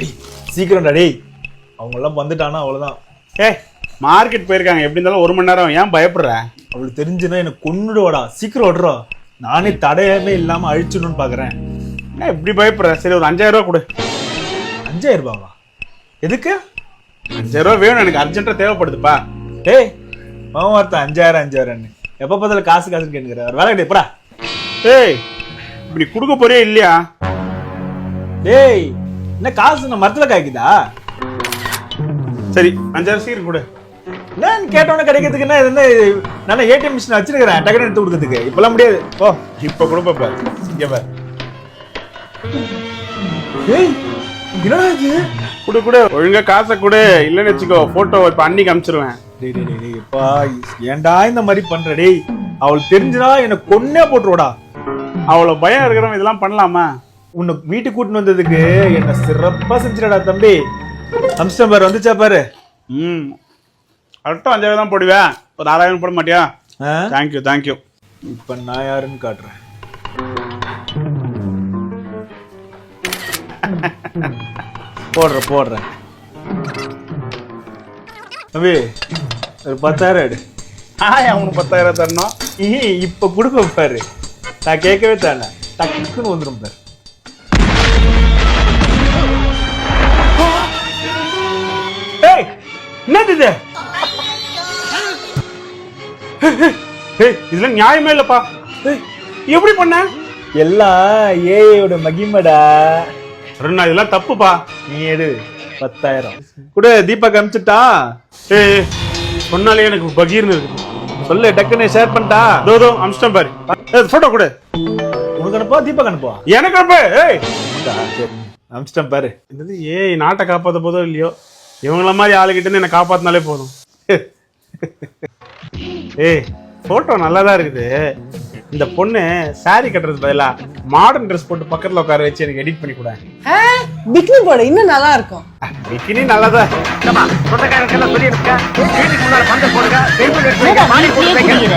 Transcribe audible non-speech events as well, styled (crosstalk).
ஏய், சீக்கிரம்டா டேய். அவங்க எல்லாம் வந்துட்டானா அவ்வளவுதான். ஏய் மார்க்கெட் போயிருக்காங்க. எப்படி இருந்தாலும் ஒரு மணி நேரம். ஏன் பயப்படுற? அவளுக்கு தெரிஞ்சுன்னா எனக்கு கொன்னுடுவாடா. சீக்கிரம் ஓடுறா. நானே தடையமே இல்லாம அழிச்சிடணும்னு பாக்குறேன். என்ன இப்படி பயப்படுற? சரி ஒரு அஞ்சாயிரம் ரூபா கொடு. அஞ்சாயிரம் ரூபாவா? எதுக்கு? அஞ்சாயிரம் ரூபா வேணும். எனக்கு அர்ஜென்ட்டா தேவைப்படுதுப்பா. டேய் மாமா வார்த்தை அஞ்சாயிரம் அஞ்சாயிரம்னு எப்ப பார்த்தாலும் காசு காசுன்னு கேட்கிற வேலை கிடையாது போடா. ஏய் இப்படி கொடுக்க போறியா இல்லையா? டேய் என்ன காசு நான் மரத்துல காய்க்குதா? சரி அஞ்சாயிரம் சீர் கொடு. நான் கேட்டவன கிடைக்கிறதுக்கு என்ன இது என்ன நான் ஏடிஎம் மிஷின் வச்சிருக்கிறேன் டக்குனு எடுத்து கொடுக்கறதுக்கு. இப்பெல்லாம் முடியாது. ஓ இப்ப கொடுப்ப பாரு இங்க பாரு. டேய் என்னடா இது? குடு குடு. ஒழுங்கா காசை கொடு. இல்லைன்னு வச்சுக்கோ போட்டோ இப்ப அன்னைக்கு அமிச்சிருவேன். டேய் டேய் டேய், எப்பா ஏன்டா இந்த மாதிரி பண்ற? டேய் அவளுக்கு தெரிஞ்சுனா என்ன கொன்னே போட்டுருவாடா. அவ்வளவு பயம் இருக்கிறவன் இதெல்லாம் பண்ணலாமா? உன்னை வீட்டுக்கு கூட்டின்னு வந்ததுக்கு என்ன சிறப்பா செஞ்சிடடா தம்பி. அம்ஸ்டம் பாரு வந்துச்சா பாரு? ம். கரெக்டாக அஞ்சாயிரம் தான் போடுவேன். ஒரு ஆறாயிரம் போட மாட்டியா? தேங்க்யூ தேங்க்யூ இப்ப நான் யாருன்னு காட்டுறேன். போடுறேன் போடுறேன். தம்பி ஒரு பத்தாயிரம் எடு. ஆய் அவனுக்கு பத்தாயிரம் தரணும். இப்ப கொடுப்பேன் பாரு. நான் கேட்கவே தானே டக்குன்னு வந்துடும் பாரு. என்னது இது? ஏய் இதெல்லாம் நியாயமே இல்லப்பா. ஏய், எப்படி பண்ண? எல்லாம் ஏஐயோட மகிமடா. அருணா இதெல்லாம் தப்புப்பா. நீ எடு பத்தாயிரம். கூட தீபக் அனுப்பிச்சுட்டா. ஏய் சொன்னாலே எனக்கு பகீர்னு இருக்கு. சொல்லு டக்குன்னு ஷேர் பண்ணிட்டா. தோ தோ அம்ஸ்டம் பாரு. போட்டோ கொடு. உனக்கு அனுப்பா தீபக் அனுப்புவா? எனக்கு அப்ப ஏய். இந்தா, சரி. அனுப்பிச்சிட்டேன் பாரு. என்னது ஏய் நாட்டை காப்பாத்த போதோ இல்லையோ? இவங்கள மாதிரி ஆளுகிட்ட இருந்து என்ன காப்பாத்தினாலே போதும். (laughs) ஏய் போட்டோ நல்லா தான் இருக்குது. இந்த பொண்ணு saree கட்டுறது பதிலா மாடர்ன் ட்ரெஸ் போட்டு பக்கத்துல உட்கார வச்சு எனக்கு எடிட் பண்ணி கூட. பிக்னி போட இன்னும் நல்லா இருக்கும். பிகினி நல்லதா என்னடா, நீ இப்படியே குடிக்கிற?